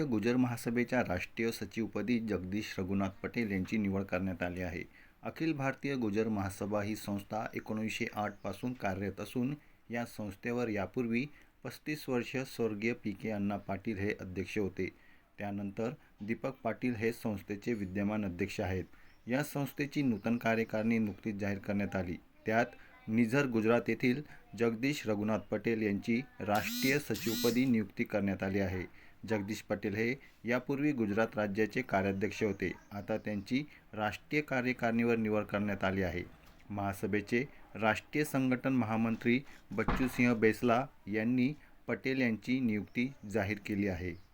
भारतीय गुजर महासभेच्या राष्ट्रीय सचिवपदी जगदीश रघुनाथ पटेल यांची निवड करण्यात आली आहे. अखिल भारतीय गुजर महासभा ही संस्था एकोणीसशे आठपासून कार्यरत असून या संस्थेवर यापूर्वी पस्तीस वर्ष स्वर्गीय पी के अण्णा पाटील हे अध्यक्ष होते. त्यानंतर दीपक पाटील हे संस्थेचे विद्यमान अध्यक्ष आहेत. या संस्थेची नूतन कार्यकारिणी नुकतीच जाहीर करण्यात आली. त्यात निझर गुजरात येथील जगदीश रघुनाथ पटेल यांची राष्ट्रीय सचिवपदी नियुक्ती करण्यात आली आहे. जगदीश पटेल हे यापूर्वी गुजरात राज्याचे कार्याध्यक्ष होते. आता त्यांची राष्ट्रीय कार्यकारिणीवर निवड करण्यात आली आहे. महासभेचे राष्ट्रीय संघटन महामंत्री बच्चूसिंह बेसला यांनी पटेल यांची नियुक्ती जाहीर केली आहे.